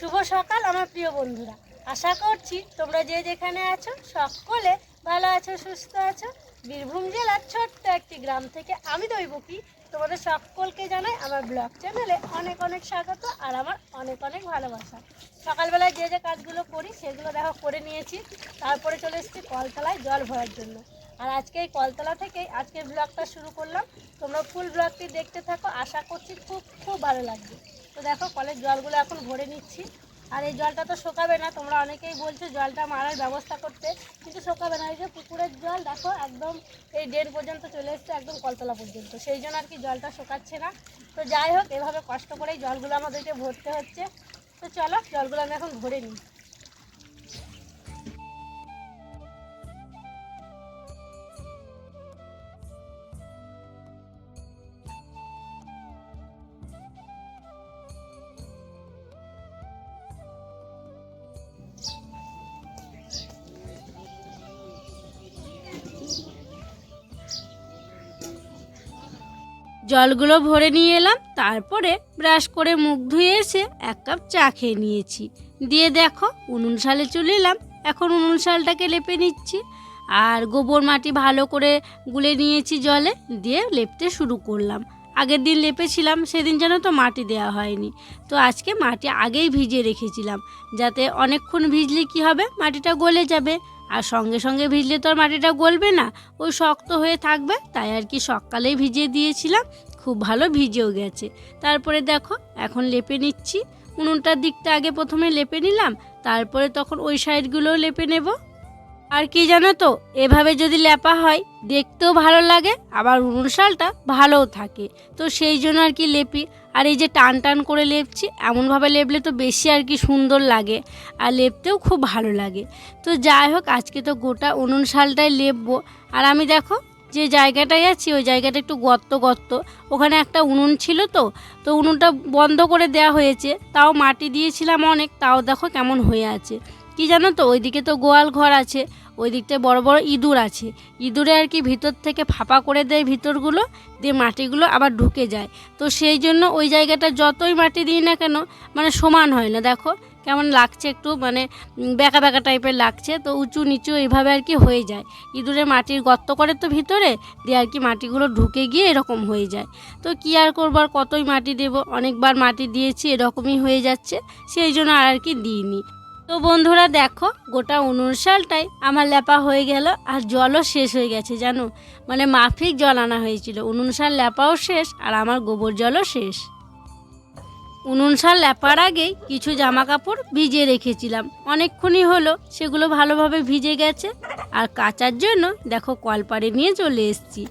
শুভ সকাল, আমার প্রিয় বন্ধুরা। আশা করছি তোমরা যে যেখানে আছো, সকলে ভালো আছো, সুস্থ আছো। বীরভূম জেলার ছোট্ট একটি গ্রাম থেকে আমি দৈবকী। তোমাদের সকলকে জানাই আমার ব্লগ চ্যানেলে অনেক অনেক স্বাগত আর আমার অনেক অনেক ভালোবাসা। সকালবেলায় যে যে কাজগুলো করি, সেগুলো দেখো করে নিয়েছি। তারপরে চলে এসেছি কলতলায় জল ভরার জন্য। আর আজকে এই কলতলা থেকেই আজকের ব্লগটা শুরু করলাম। তোমরা ফুল ব্লগটি দেখতে থাকো। আশা করছি খুব খুব ভালো লাগবে। তো দেখো কলের জলগুলো এখন ভরে নিচ্ছি। আর এই জলটা তো শোকাবে না, তোমরা অনেকেই বলছো জলটা মারার ব্যবস্থা করতে, কিন্তু শোকাবে না। এই যে পুকুরের জল, দেখো একদম এই ডেড় পর্যন্ত চলে এসছে, একদম কলতলা পর্যন্ত। সেই জন্য আর কি জলটা শোকাচ্ছে না। তো যাই হোক, এভাবে কষ্ট করেই জলগুলো আমাদেরকে ভরতে হচ্ছে। তো চলো, জলগুলো আমি এখন ভরে নিই। জলগুলো ভরে নিয়ে এলাম, তারপরে ব্রাশ করে মুখ ধুয়ে এসে এক কাপ চা খেয়ে নিয়েছি। দিয়ে দেখো, উনুন শালে চলে এলাম। এখন উনুন শালটাকে লেপে নিচ্ছি। আর গোবর মাটি ভালো করে গুলে নিয়েছি জলে, দিয়ে লেপতে শুরু করলাম। আগের দিন লেপেছিলাম, সেদিন যেন তো মাটি দেওয়া হয়নি। তো আজকে মাটি আগেই ভিজিয়ে রেখেছিলাম, যাতে অনেকক্ষণ ভিজলে কি হবে, মাটিটা গলে যাবে। আর সঙ্গে সঙ্গে ভিজলে তো আর মাটিটা গলবে না। ওই শক্ত হয়ে থাকবে, তাই আর কি সকালেই ভিজিয়ে দিয়েছিলাম। খুব ভালো ভিজেও গেছে। তারপরে দেখো, এখন লেপে নিচ্ছি। উনুনটার দিকটা আগে প্রথমে লেপে নিলাম, তারপরে তখন ওই সাইডগুলোও লেপে নেব। আর কি জানো তো, এভাবে যদি লেপা হয়, দেখতেও ভালো লাগে, আবার উনুন শালটা ভালোও থাকে। তো সেই জন্য আর কি লেপি। আর এই যে টান টান করে লেপছি, এমনভাবে লেপলে তো বেশি আর কি সুন্দর লাগে, আর লেপতেও খুব ভালো লাগে। তো যাই হোক, আজকে তো গোটা উনুন শালটাই লেপবো, আর আমি দেখো যে জায়গাটায় আছি, ওই জায়গাটা একটু গর্ত গর্ত, ওখানে একটা উনুন ছিল তো তো উনুনটা বন্ধ করে দেওয়া হয়েছে, তাও মাটি দিয়েছিলাম অনেক, তাও দেখো কেমন হয়ে আছে। কি জানো তো, ওইদিকে তো গোয়াল ঘর আছে ওই দিকটায় বড় বড় ইঁদুর আছে। ইঁদুরে আর কি ভিতর থেকে ফাঁপা করে দেয় ভিতরগুলো, দিয়ে মাটিগুলো আবার ঢুকে যায়। তো সেই জন্য ওই জায়গাটা যতই মাটি দিই না কেন মানে সমান হয় না। দেখো কেমন লাগছে একটু মানে বেঁকা বেঁকা টাইপের লাগছে। তো উঁচু নিচু এইভাবে আর কি হয়ে যায়। ইঁদুরে মাটির গর্ত করে তো ভিতরে, দিয়ে আর কি মাটিগুলো ঢুকে গিয়ে এরকম হয়ে যায়। তো কি আর করব, আর কতই মাটি দেব? অনেকবার মাটি দিয়েছি, এরকমই হয়ে যাচ্ছে। সেই জন্য আর কি দিইনি। তো বন্ধুরা দেখো, গোটা উনিশ সালটাই আমার লেপা হয়ে গেল আর জলও শেষ হয়ে গেছে, জানো? মানে মাফিক জল আনা হয়েছিল। উনুন শাল লেপাও শেষ আর আমার গোবর জলও শেষ। উনুন সাল লেপার আগেই কিছু জামা কাপড় ভিজিয়ে রেখেছিলাম। অনেকক্ষণই হলো, সেগুলো ভালোভাবে ভিজে গেছে আর কাচার জন্য দেখো কলপাড়ে নিয়ে চলে এসেছি।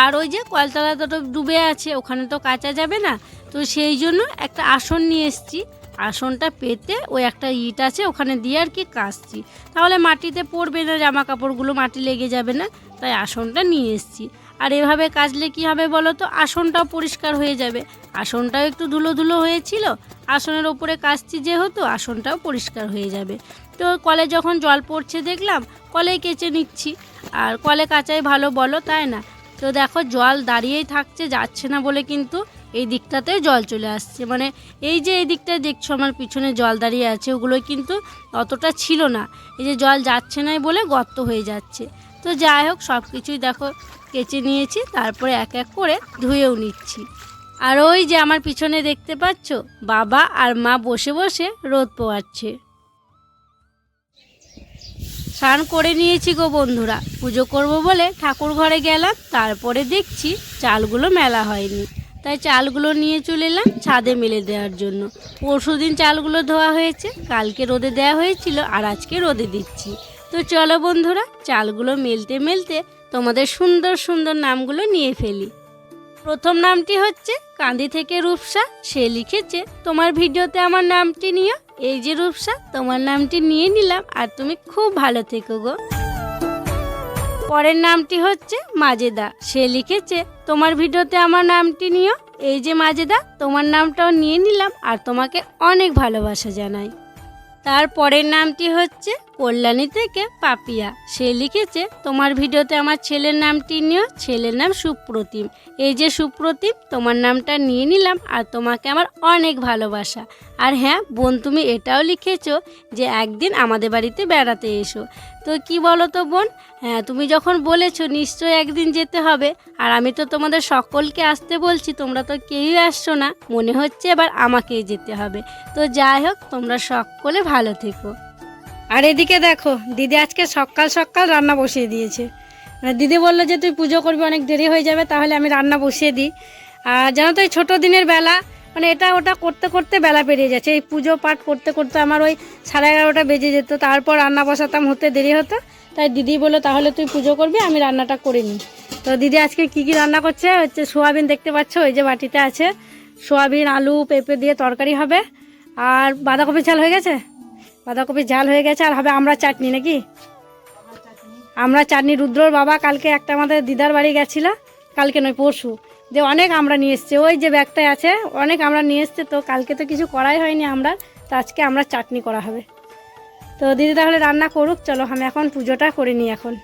আর ওই যে কলতলা তো ডুবে আছে, ওখানে তো কাচা যাবে না। তো সেই জন্য একটা আসন নিয়ে এসেছি। আসনটা পেতে ওই একটা ইট আছে, ওখানে দিয়ে আর কি কাচছি। তাহলে মাটিতে পড়বে না জামা কাপড়গুলো মাটি লেগে যাবে না, তাই আসনটা নিয়ে এসেছি। আর এভাবে কাচলে কি হবে বলো তো? আসনটাও পরিষ্কার হয়ে যাবে। আসনটাও একটু ধুলো ধুলো হয়েছিল, আসনের ওপরে কাচছি যেহেতু, আসনটাও পরিষ্কার হয়ে যাবে। তো কলে যখন জল পড়ছে দেখলাম, কলে কেচে নিচ্ছি। আর কলে কাচাই ভালো বলো, তাই না? তো দেখো জল দাঁড়িয়েই থাকছে, যাচ্ছে না বলে কিন্তু এই দিকটাতে জল চলে আসছে। মানে এই যে এই দিকটায় দেখছ আমার পিছনে জল দাঁড়িয়ে আছে ওগুলো কিন্তু অতটা ছিল না। এই যে জল যাচ্ছে না বলে গর্ত হয়ে যাচ্ছে। তো যাই হোক সব কিছুই দেখো কেচে নিয়েছি, তারপরে এক এক করে ধুয়েও নিচ্ছি। আর ওই যে আমার পিছনে দেখতে পাচ্ছ, বাবা আর মা বসে বসে রোদ পোয়াচ্ছে। স্নান করে নিয়েছি গো বন্ধুরা। পুজো করব বলে ঠাকুর ঘরে গেলাম, তারপরে দেখছি চালগুলো মেলা হয়নি। তাই চালগুলো নিয়ে চলে এলাম ছাদে মেলে দেওয়ার জন্য। পরশু দিন চালগুলো ধোয়া হয়েছে, কালকে রোদে দেওয়া হয়েছিল আর আজকে রোদে দিচ্ছি। তো চলো বন্ধুরা, চালগুলো মেলতে মেলতে তোমাদের সুন্দর সুন্দর নামগুলো নিয়ে ফেলি। প্রথম নামটি হচ্ছে কান্দি থেকে রূপসা, সে লিখেছে, তোমার ভিডিওতে আমার নামটি নিও। এই যে রূপসা, তোমার নামটি নিয়ে নিলাম আর তুমি খুব ভালো থেকো গো। পরের নামটি হচ্ছে মাজেদা। সে লিখেছে, তোমার ভিডিওতে আমার নামটি নিও। এই যে মাজেদা, তোমার নামটাও নিয়ে নিলাম আর তোমাকে অনেক ভালোবাসা জানাই। তার পরের নামটি হচ্ছে কল্যাণী থেকে পাপিয়া। সে লিখেছে, তোমার ভিডিওতে আমার ছেলের নামটি নিও, ছেলের নাম সুপ্রতিম। এই যে সুপ্রতিম, তোমার নামটা নিয়ে নিলাম আর তোমাকে আমার অনেক ভালোবাসা। আর হ্যাঁ বোন, তুমি এটাও লিখেছো যে একদিন আমাদের বাড়িতে বেড়াতে এসো। তো কি বলো তো বোন? হ্যাঁ তুমি যখন বলেছ নিশ্চয়ই একদিন যেতে হবে। আর আমি তো তোমাদের সকলকে আসতে বলছি, তোমরা তো কেউই আসছো না। মনে হচ্ছে এবার আমাকেই যেতে হবে। তো যাই হোক, তোমরা সকলে ভালো থেকো। আর এদিকে দেখো, দিদি আজকে সকাল সকাল রান্না বসিয়ে দিয়েছে। মানে দিদি বলল যে, তুই পুজো করবি, অনেক দেরি হয়ে যাবে, তাহলে আমি রান্না বসিয়ে দিই। আর জানো তো, এই ছোটো দিনের বেলা মানে এটা ওটা করতে করতে বেলা পেরিয়ে যাচ্ছে। এই পুজো পাঠ করতে করতে আমার ওই সাড়ে এগারোটা বেজে যেত, তারপর রান্না বসাতাম, হতে দেরি হতো। তাই দিদি বলল, তাহলে তুই পুজো করবি, আমি রান্নাটা করে নিই। তো দিদি আজকে কি কি রান্না করছে? হচ্ছে সোয়াবিন দেখতে পাচ্ছ, ওই যে বাটিতে আছে। সোয়াবিন, আলু, পেঁপে দিয়ে তরকারি হবে। আর বাঁধাকপি চাল হয়ে গেছে? বাঁধাকপির ঝাল হয়ে গেছে, আর হবে আমরা চাটনি নাকি? আমরা চাটনি, রুদ্রর বাবা কালকে একটা আমাদের দিদার বাড়ি গেছিল, কালকে নয়, পরশু। যে অনেক আমরা নিয়ে এসছে, ওই যে ব্যাগটায় আছে, অনেক আমরা নিয়ে এসছে, তো কালকে তো কিছু করাই হয়নি আমরা, তো আজকে আমরা চাটনি করা হবে। তো দিদি তাহলে রান্না করুক, চলো আমি এখন পুজোটা করে নিই এখন।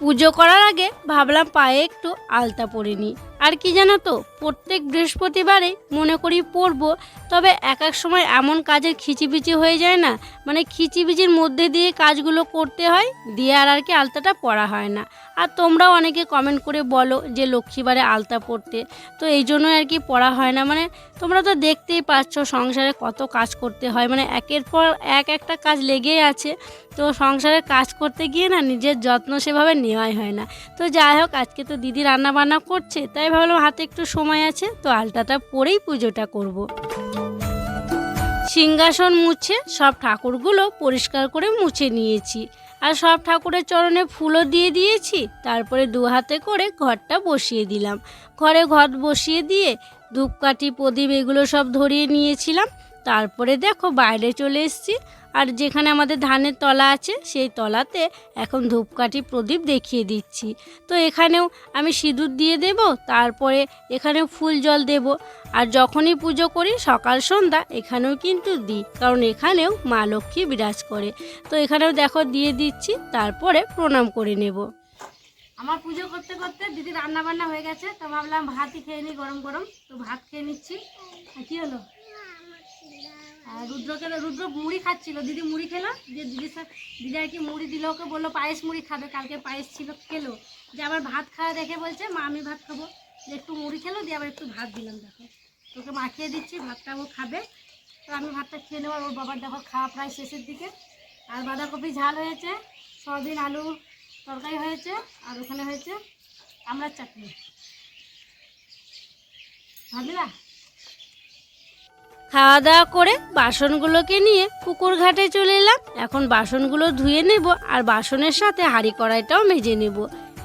পুজো করার আগে ভাবলাম পায়ে একটু আলতা পরে নিই। আর কি জানো তো, প্রত্যেক বৃহস্পতিবারে মনে করি পরবো তবে এক এক সময় এমন কাজের খিচিবিচি হয়ে যায় না মানে খিচিবিচির মধ্যে দিয়ে কাজগুলো করতে হয়, দিয়ে আর আর কি আলতাটা পরা হয় না। আর তোমরাও অনেকে কমেন্ট করে বলো যে লক্ষ্মীবারে আলতা পরতে, তো এই জন্যই আর কি পড়া হয় না। মানে তোমরা তো দেখতেই পাচ্ছ সংসারে কত কাজ করতে হয় মানে একের পর এক একটা কাজ লেগেই আছে, তো সংসারের কাজ করতে গিয়ে না নিজের যত্ন সেভাবে নেওয়াই হয় না। তো যাই হোক, আজকে তো দিদি রান্না বান্না করছে, তাই ভাবলাম হাতে একটু সময় আছে, তো আলতাটা পরেই পুজোটা করব। সিংহাসন মুছে সব ঠাকুরগুলো পরিষ্কার করে মুছে নিয়েছি। আর সব ঠাকুরের চরণে ফুলও দিয়ে দিয়েছি, তারপরে দু হাতে করে ঘরটা বসিয়ে দিলাম। ঘরে ঘর বসিয়ে দিয়ে ধূপকাঠি, প্রদীপ এগুলো সব ধরিয়ে নিয়েছিলাম। তারপরে দেখো বাইরে চলে এসেছি। আর যেখানে আমাদের ধানের তলা আছে, সেই তলাতে এখন ধূপকাঠি প্রদীপ দেখিয়ে দিচ্ছি। তো এখানেও আমি সিঁদুর দিয়ে দেব, তারপরে এখানেও ফুল জল দেব। আর যখনই পুজো করি, সকাল, সন্ধ্যা, এখানেও কিন্তু দিই, কারণ এখানেও মা লক্ষ্মী বিরাজ করে। তো এখানেও দেখো দিয়ে দিচ্ছি, তারপরে প্রণাম করে নেব। আমার পুজো করতে করতে দিদি রান্না বান্না হয়ে গেছে, তো ভাবলাম ভাতই খেয়ে নিই গরম গরম। তো ভাত খেয়ে নিচ্ছি। কি হলো? রুদ্রকে রুদ্র মুড়ি খাচ্ছিল। দিদি মুড়ি খেলো। যে দিদি দিদি আর কি মুড়ি দিল, ওকে বলল পায়েস মুড়ি খাবে, কালকে পায়েস ছিল, খেলো। যে আবার ভাত খাওয়া দেখে বলছে, মা, আমি ভাত খাব। যে একটু মুড়ি খেলো, দিয়ে আবার একটু ভাত দিলাম, দেখো। তোকে মাখিয়ে দিচ্ছি, ভাতটা ও খাবে। তো আমি ভাতটা খেয়ে নেব আর ওর বাবার দেখো খাওয়া প্রায় শেষের দিকে। আর বাঁধাকপি ঝাল হয়েছে, সয়াবিন, আলু তরকারি হয়েছে, আর ওখানে হয়েছে আমরা চাটনি। ভাবলা খাওয়া দাওয়া করে বাসনগুলোকে নিয়ে পুকুর ঘাটে চলে এলাম। এখন বাসনগুলো ধুয়ে নেব আর বাসনের সাথে হাঁড়ি কড়াইটাও মেজে নেব।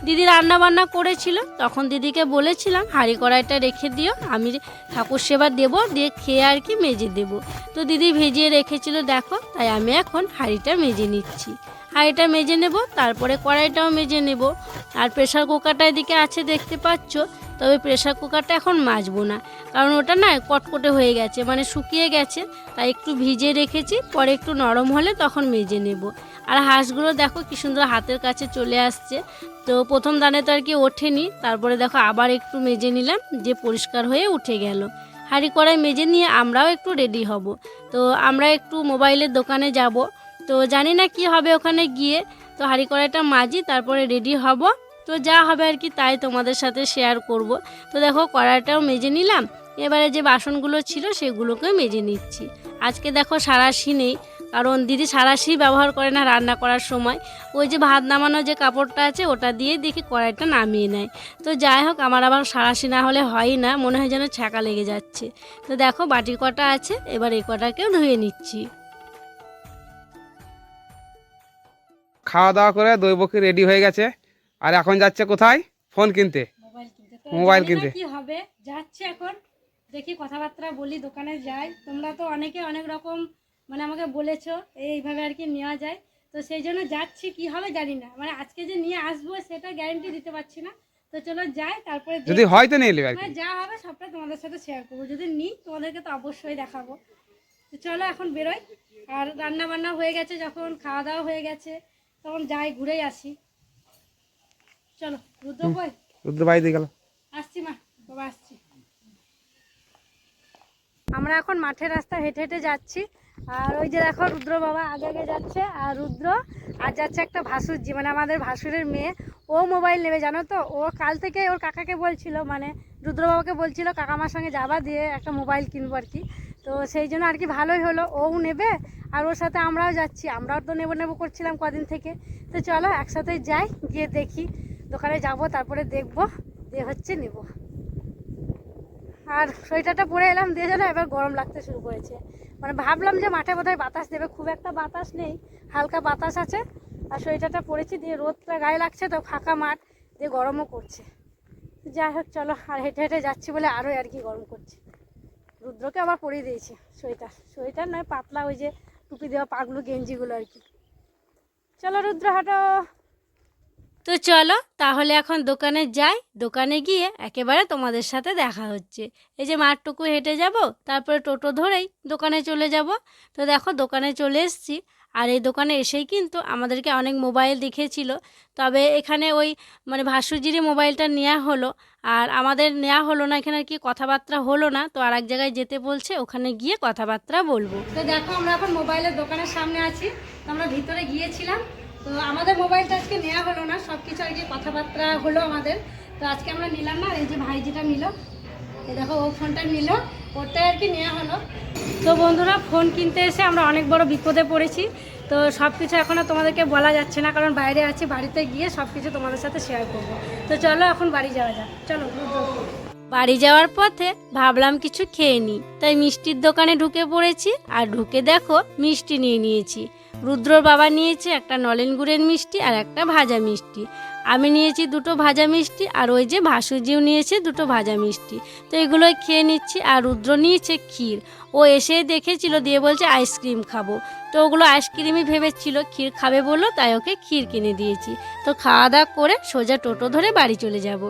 দিদি রান্না বান্না করেছিল, তখন দিদিকে বলেছিলাম, হাঁড়ি কড়াইটা রেখে দিও, আমি ঠাকুর সেবা দেবো, দিয়ে খেয়ে আর কি মেজে দেব। তো দিদি ভেজিয়ে রেখেছিল, দেখো, তাই আমি এখন হাঁড়িটা মেজে নিচ্ছি। হাঁড়িটা মেজে নেব, তারপরে কড়াইটাও মেজে নেব। আর প্রেশার কুকারটা এদিকে আছে, দেখতে পাচ্ছ? তবে প্রেশার কুকারটা এখন মাজবো না। কারণ ওটা না কটকটে হয়ে গেছে মানে শুকিয়ে গেছে। তাই একটু ভিজে রেখেছি, পরে একটু নরম হলে তখন মেজে নেব। আর হাঁসগুলো দেখো কি সুন্দর হাতের কাছে চলে আসছে। তো প্রথম দানে তো আর কি ওঠেনি, তারপরে দেখো আবার একটু মেজে নিলাম, যে পরিষ্কার হয়ে উঠে গেল। হাঁড়ি কড়াই মেজে নিয়ে আমরাও একটু রেডি হব। তো আমরা একটু মোবাইলের দোকানে যাব। তো জানি না কি হবে ওখানে গিয়ে। তো হাঁড়ি কড়াইটা মাজি, তারপরে রেডি হব। তো যা হবে আর কি তাই তোমাদের সাথে শেয়ার করব। তো দেখো কড়াইটাও মেজে নিলাম, এবারে যে বাসনগুলো ছিল সেগুলোকে মেজে নিচ্ছি। আজকে দেখো সারাশি নেই, কারণ দিদি সারাশি ব্যবহার করে না রান্না করার সময়। ওই যে ভাত নামানোর যে কাপড়টা আছে ওটা দিয়ে দেখি কড়াইটা নামিয়ে নেয়। তো যাই হোক, আমার আবার সারাশি না হলে হয় না, মনে হয় যেন ছ্যাঁকা লেগে যাচ্ছে। তো দেখো বাটি কটা আছে, এবার এই কটাকেও ধুয়ে নিচ্ছি। খাওয়া দাওয়া করে দৈবকী রেডি হয়ে গেছে। আর এখন যাচ্ছে কোথায়? ফোন কিনতে। মোবাইল কিনতে। তো। কি হবে। যাচ্ছে এখন। দেখি কথাবার্তা বলি দোকানে যাই। তোমরা তো অনেকে অনেক রকম মানে আমাকে বলেছ এইভাবে আর কি নেওয়া যায়। তো সেই জন্য যাচ্ছি কি হবে জানি না। মানে আজকে যে নিয়ে আসব সেটা গ্যারান্টি দিতে পারছি না। তো চলো যাই তারপরে যদি দেখি। হয়তো নিয়ে নেবে মানে যা হবে সবটা তোমাদের সাথে শেয়ার করব। যদি নিই তোমাদেরকে তো অবশ্যই দেখাবো। তো চলো এখন বেরোই। আর রান্না বান্না হয়ে গেছে যখন খাওয়া দাওয়া হয়ে গেছে। তখন যাই ঘুরেই আসি। চলো রুদ্র বই রুদ্র বাড়ি গেল। আসছি মা বাবা আসছি। আমরা এখন মাঠের রাস্তা হেঁটে হেঁটে যাচ্ছি। আর ওই যে দেখো রুদ্র বাবা আগে আগে যাচ্ছে। আর রুদ্র আর যাচ্ছে একটা ভাসুরজি মানে আমাদের ভাসুরের মেয়ে। ও মোবাইল নেবে জানো তো? ও কাল থেকে ওর কাকাকে বলছিল মানে রুদ্র বাবাকে বলছিল কাকামার সঙ্গে যাবা দিয়ে একটা মোবাইল কিনবো আর কি। তো সেই জন্য আর কি ভালোই হলো। ও নেবে আর ওর সাথে আমরাও যাচ্ছি। আমরাও তো নেব নেব করছিলাম কদিন থেকে। তো চলো একসাথে যাই গিয়ে দেখি। দোকানে যাব, তারপরে দেখব, দিয়ে হচ্ছে নেব। আর সোয়েটারটা পরে এলাম, দিয়ে যেন এবার গরম লাগতে শুরু করেছে। মানে ভাবলাম যে মাঠে বোধহয় বাতাস দেবে, খুব একটা বাতাস নেই, হালকা বাতাস আছে। আর সোয়েটারটা পরেছি, দিয়ে রোদটা গায়ে লাগছে তো, ফাঁকা মাঠ, দিয়ে গরমও করছে। যাই হোক, চলো, আর হেঁটে হেঁটে যাচ্ছি বলে আরও আর কি গরম করছে। রুদ্রকে আবার পরিয়ে দিয়েছি, সোয়েটার। সোয়েটার নয়, পাতলা ওই যে টুপি দেওয়া পাগলু গেঞ্জিগুলো আর কি। চলো, রুদ্র, হাঁটো। তো চলো, তাহলে এখন দোকানে যাই। দোকানে গিয়ে একেবারে তোমাদের সাথে দেখা হচ্ছে। এই যে মাঠটুকু হেঁটে যাব, তারপরে টোটো ধরেই দোকানে চলে যাব। তো দেখো, দোকানে চলে এসছি। আর এই দোকানে এসেই কিন্তু আমাদেরকে অনেক মোবাইল দেখিয়েছিল। তবে এখানে ওই মানে ভাসুজিরই মোবাইলটা নেওয়া হলো। আর আমাদের নেওয়া হলো না, এখানে কি কথাবার্তা হলো না। তো আর এক জায়গায় যেতে বলছে, ওখানে গিয়ে কথাবার্তা বলব। তো দেখো, আমরা এখন মোবাইলের দোকানের সামনে আছি। তো আমরা ভিতরে গিয়েছিলাম। তো আমাদের মোবাইলটা আজকে নেওয়া হলো না সব কিছু আর কি কথাবার্তা হলো আমাদের। তো আজকে আমরা নিলাম না, এই যে ভাই যেটা নিল। এই দেখো, ও ফোনটা নিল ওটাই আর কি নেওয়া হলো। তো বন্ধুরা, ফোন কিনতে এসে আমরা অনেক বড় বিপদে পড়েছি। তো সব কিছু এখনও তোমাদেরকে বলা যাচ্ছে না, কারণ বাইরে আছি, বাড়িতে গিয়ে সব কিছু তোমাদের সাথে শেয়ার করব। তো চলো, এখন বাড়ি যাওয়া যাক। চলো বাড়ি যাওয়ার পথে ভাবলাম কিছু খেয়ে নিই। তাই মিষ্টির দোকানে ঢুকে পড়েছি আর ঢুকে দেখো মিষ্টি নিয়ে নিয়েছি। রুদ্রর বাবা নিয়েছে একটা নলেন গুড়ের মিষ্টি আর একটা ভাজা মিষ্টি। আমি নিয়েছি দুটো ভাজা মিষ্টি আর ওই যে ভাসুজিও নিয়েছে দুটো ভাজা মিষ্টি। তো এগুলোই খেয়ে নিচ্ছি আর রুদ্র নিয়েছে ক্ষীর। ও এসে দেখেছিল, দিয়ে বলছে, আইসক্রিম খাব। তো ওগুলো আইসক্রিমই ভেবেছিল, ক্ষীর খাবে বলল, তাই ওকে ক্ষীর কিনে দিয়েছি। তো খাওয়া দাওয়া করে সোজা টোটো ধরে বাড়ি চলে যাব।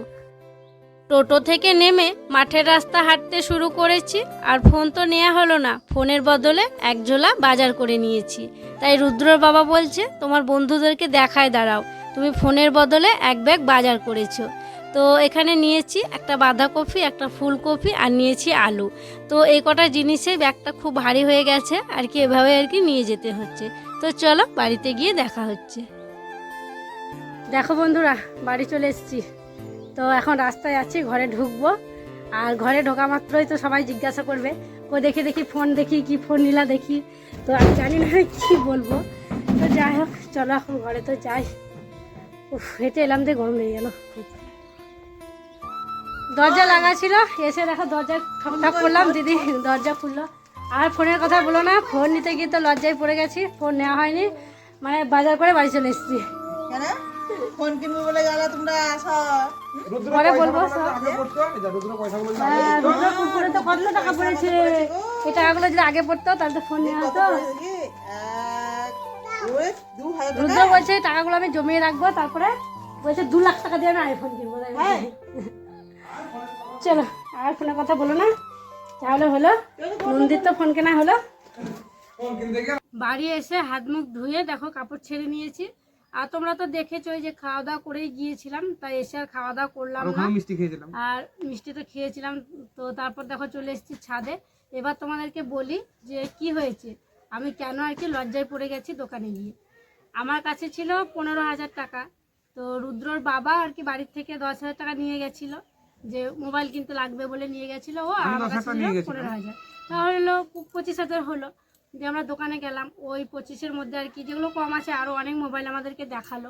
টোটো থেকে নেমে মাঠের রাস্তা হাঁটতে শুরু করেছি আর ফোন তো নেওয়া হলো না। ফোনের বদলে এক ঝোলা বাজার করে নিয়েছি। তাই রুদ্রর বাবা বলছে, তোমার বন্ধুদেরকে দেখায় দাঁড়াও। তুমি ফোনের বদলে এক ব্যাগ বাজার করেছ। তো এখানে নিয়েছি একটা বাঁধাকপি, একটা ফুলকপি আর নিয়েছি আলু। তো এই কটা জিনিসে ব্যাগটা খুব ভারী হয়ে গেছে। আর কি এভাবে আর কি নিয়ে যেতে হচ্ছে। তো চলো বাড়িতে গিয়ে দেখা হচ্ছে। দেখো বন্ধুরা, বাড়ি চলে এসেছি। তো এখন রাস্তায় আছি, ঘরে ঢুকবো। আর ঘরে ঢোকা মাত্রই তো সবাই জিজ্ঞাসা করবে ও দেখি দেখি ফোন দেখি, কি ফোন নিলা দেখি? তো আমি জানি না কি বলব। তো যাই হোক, চলো এখন ঘরে তো যাই। উফ, হেঁটে এলাম দিয়ে গরম লেগে গেল। দরজা লাগা ছিল, এসে দেখো দরজা ঠক ঠক করলাম, দিদি দরজা খুললো। আর ফোনের কথা বলো না, ফোন নিতে গিয়ে তো লজ্জায় পড়ে গেছি, ফোন নেওয়া হয়নি। মানে বাজার করে বাড়ি চলে এসেছি। ফোন কিনবো বলে গেল তোমরা সব। পরে বলব রুদ্র হ্যাঁ, কুকুরে তো কত টাকা পড়েছে? এই টাকাগুলো যদি আগে পড়তো তাহলে তো ফোন নেওয়া হতো। রুদ্র বলছে টাকাগুলো আমি জমিয়ে রাখব তারপরে বলছে দু লাখ টাকা দিয়ে আমি আইফোন কিনবো। তাই চলো আর ফোনের কথা বলো না। তাহলে হলো মন্দির তো ফোন কেনা হলো। বাড়ি এসে হাত মুখ ধুয়ে দেখো কাপড় ছেড়ে নিয়েছি। আর তোমরা তো দেখেছ যে খাওয়া দাওয়া করেই গিয়েছিলাম তাই এসে আর খাওয়া দাওয়া করলাম না। মিষ্টি খেয়েছিলাম আর মিষ্টি তো খেয়েছিলাম তো তারপর দেখো চলে এসেছি ছাদে। এবার তোমাদেরকে বলি যে কি হয়েছে আমি কেন আর কি লজ্জায় পড়ে গেছি দোকানে গিয়ে। আমার কাছে ছিল পনেরো হাজার টাকা তো রুদ্রর বাবা আর কি বাড়ির থেকে দশ হাজার টাকা নিয়ে গেছিল যে মোবাইল কিনতে লাগবে বলে নিয়ে গেছিল ও আমার কাছে পনেরো হাজার। তাহলে হলো পঁচিশ হাজার হলো। দিয়ে আমরা দোকানে গেলাম ওই পঁচিশের মধ্যে আর কি যেগুলো কম আছে আরও অনেক মোবাইল আমাদেরকে দেখাল।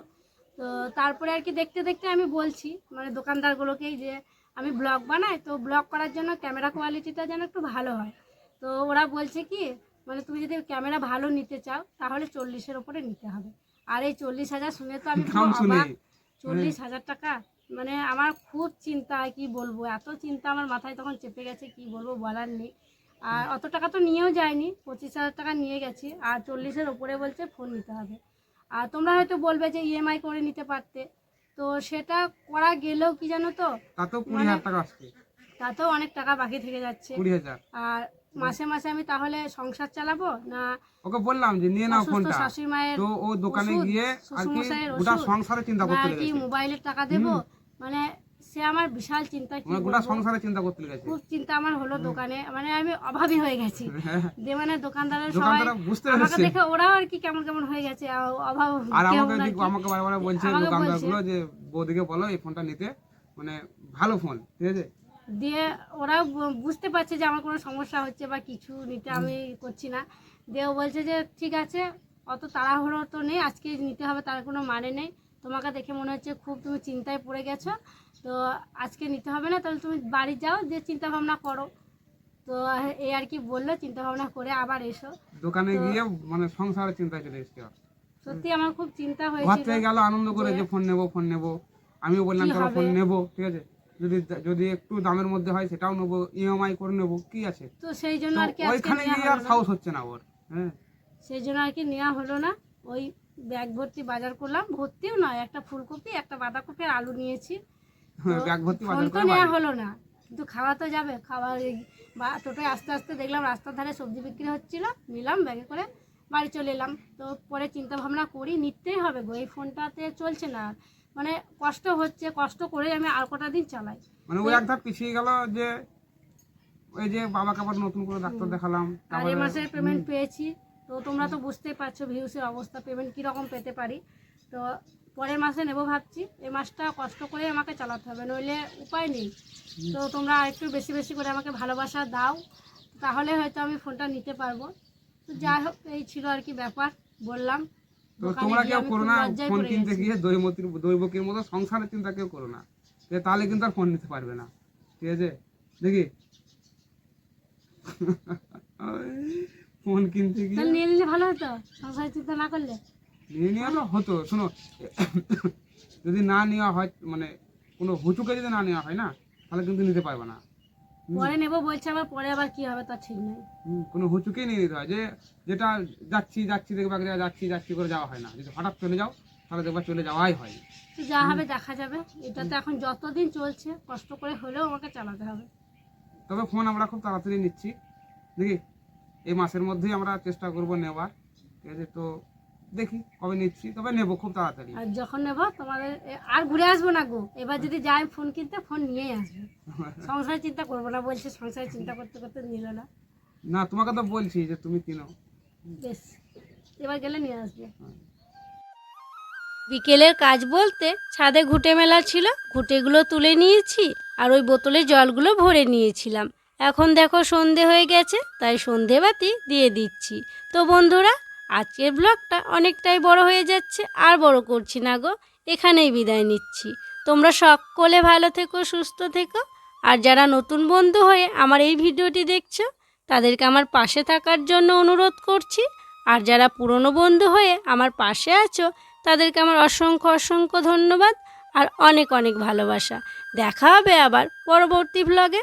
তো তারপরে আর কি দেখতে দেখতে আমি বলছি মানে দোকানদারগুলোকেই যে আমি ব্লগ বানাই তো ব্লগ করার জন্য ক্যামেরা কোয়ালিটিটা যেন একটু ভালো হয়। তো ওরা বলছে কি মানে তুমি যদি ক্যামেরা ভালো নিতে চাও তাহলে চল্লিশের ওপরে নিতে হবে। আর এই চল্লিশ হাজার শুনে তো আমি অবাক। চল্লিশ হাজার টাকা মানে আমার খুব চিন্তা কি বলব? এত চিন্তা আমার মাথায় তখন চেপে গেছে কি বলব বলার নেই। আর অত টাকা তো নিয়েও যায়নি পঁচিশ হাজার টাকা নিয়ে গেছি আর চল্লিশের ওপরে বলছে ফোন নিতে হবে। আর তোমরা হয়তো বলবে যে ইএমআই করে নিতে পারতে তো সেটা করা গেলেও কি জানো তো? তাতেও তাতেও অনেক টাকা বাকি থেকে যাচ্ছে। আর মাসে মাসে আমি তাহলে সংসার চালাবো না ওকে বললাম যে নিয়ে নাও ফোনটা। শাশুড়ি মায়ের তো ও দোকানে গিয়ে আর কি গোটা সংসারে চিন্তা করতে কি মোবাইলের টাকা দেবো? মানে সে আমার বিশাল চিন্তা মানে গোটা সংসারে চিন্তা করতে লেগেছে। খুব চিন্তা আমার হলো দোকানে মানে আমি অভাবী হয়ে গেছি। যে মানে দোকানদারের সবাই বুঝতে আমাকে দেখে ওরাও আর কি কেমন কেমন হয়ে গেছে অভাব আর আমাকে আমাকে বারবার বলছে আমাকে দোকানদার বলছে। গুলো যে বৌদিকে বলো এই ফোনটা নিতে মানে ভালো ফোন ঠিক আছে? দিয়ে ওরাও বুঝতে পারছে যে আমার কোনো সমস্যা হচ্ছে বা কিছু নিতে আমি করছি না। দিয়ে বলছে যে ঠিক আছে অত তাড়াহুড়ো তো নেই আজকে নিতে হবে তার কোনো মানে নেই। তোমাকে দেখে মনে হচ্ছে খুব তুমি চিন্তায় পড়ে গেছো। তো আজকে নিতে হবে না তাহলে তুমি বাড়ি যাও যে চিন্তা ভাবনা করো। তো এই আর কি বলল চিন্তা ভাবনা করে আবার এসো। দোকানে গিয়ে মানে সংসারের চিন্তায় চলে এসছে। সত্যি আমার খুব চিন্তা ঘর হয়েছিল থেকে গেল আনন্দ করে যে ফোন নেব ফোন নেব। আমিও বললাম চলো ফোন? নেব ঠিক আছে? যদি যদি একটু দামের মধ্যে হয় সেটাও নেব ইএমআই করে নেব কি আছে? তো সেই জন্য আর কি ওইখানে গিয়ে আর সাহস হচ্ছে না ওর হ্যাঁ। সেই জন্য আর কি নেওয়া হলো না ওই ব্যাগ ভর্তি বাজার করলাম। ভর্তিও নয় একটা ফুলকপি একটা বাঁধাকপি আর আলু নিয়েছি। ভর্তি ফোন তো নেওয়া হলো না কিন্তু খাওয়া তো যাবে। খাওয়া বা টোটোয় আস্তে আস্তে দেখলাম রাস্তার ধারে সবজি বিক্রি হচ্ছিল নিলাম ব্যাগে করে বাড়ি চলে এলাম। তো পরে চিন্তা ভাবনা করি নিতেই হবে গো এই ফোনটাতে চলছে না। মানে কষ্ট হচ্ছে কষ্ট করে আমি আর কটা দিন চালাই। মানে ওই এক ধাপ পিছিয়ে গেল যে ওই যে বাবাকে আবার নতুন করে ডাক্তার দেখালাম আর এ মাসের পেমেন্ট পেয়েছি। তো তোমরা তো বুঝতেই পারছ ভিউসের অবস্থা পেমেন্ট কীরকম পেতে পারি। তো পরের মাসে নেব ভাবছি। এই মাসটা কষ্ট করে আমাকে চালাতে হবে নইলে উপায় নেই। তো তোমরা একটু বেশি বেশি করে আমাকে ভালোবাসা দাও তাহলে হয়তো আমি ফোনটা নিতে পারব। তো যাই হোক এই ছিল আর কি ব্যাপার বললাম। তো তোমরা কেউ করো না ফোন কিনতে গিয়ে দৈবকীর মতো সংসারের চিন্তা কেউ করো না। তাহলে কিন্তু আর ফোন নিতে পারবে না। ঠিক আছে? দেখি। ফোন কিনতে গিয়ে? নিয়ে নিলে ভালো হতো সংসার চিন্তা না করলে। নিয়ে নেওয়া হতো শোনো যদি না নেওয়া হয় মানে কোনো হুচুকে যদি না নেওয়া হয় না তাহলে কিন্তু নিতে পারবে না। পরে নেব বলছে আবার পরে আবার কি হবে তার ঠিক নেই। কোনো হুচুকেই নিয়ে নিতে হয় যে যেটা যাচ্ছি যাচ্ছি দেখবে যাচ্ছি যাচ্ছি করে যাওয়া হয় না। যদি হঠাৎ চলে যাও তাহলে দেখবা চলে যাওয়াই হয়। তো যা হবে দেখা যাবে এটা তো এখন যতদিন চলছে কষ্ট করে হলেও আমাকে চালাতে হবে। তবে ফোন আমরা খুব তাড়াতাড়ি নিচ্ছি। দেখি এই মাসের মধ্যেই আমরা চেষ্টা করব নেওয়ার। ঠিক আছে তো দেখি কবে নিচ্ছি তবে নেব খুব তাড়াতাড়ি। আর যখন নেব তোমাদের এ- আর ঘুরে আসব না গো? এবার যদি যাই ফোন কিনতে ফোন নিয়েই আসব। সংসার চিন্তা করব না বলছে সংসার চিন্তা করতে করতে নিল না। না তোমাকে তো বলছি যে তুমি কিনো। বেশ এবার গেলে নিয়ে আসবে। বিকেলের কাজ বলতে ছাদে ঘুটে মেলা ছিল ঘুটেগুলো তুলে নিয়েছি আর ওই বোতলে জলগুলো ভরে নিয়েছিলাম। এখন দেখো সন্ধে হয়ে গেছে, তাই সন্ধে বাতি দিয়ে দিচ্ছি। তো বন্ধুরা, আজকের ব্লগটা অনেকটাই বড় হয়ে যাচ্ছে, আর বড় করছি না গো, এখানেই বিদায় নিচ্ছি। তোমরা সকলে ভালো থেকো, সুস্থ থেকো, আর যারা নতুন বন্ধু হয়ে আমার এই ভিডিওটি দেখছ, তাদেরকে আমার পাশে থাকার জন্য অনুরোধ করছি। আর যারা পুরনো বন্ধু হয়ে আমার পাশে আছো, তাদেরকে আমার অসংখ্য অসংখ্য ধন্যবাদ, আর অনেক অনেক ভালোবাসা। দেখা হবে আবার পরবর্তী ভ্লগে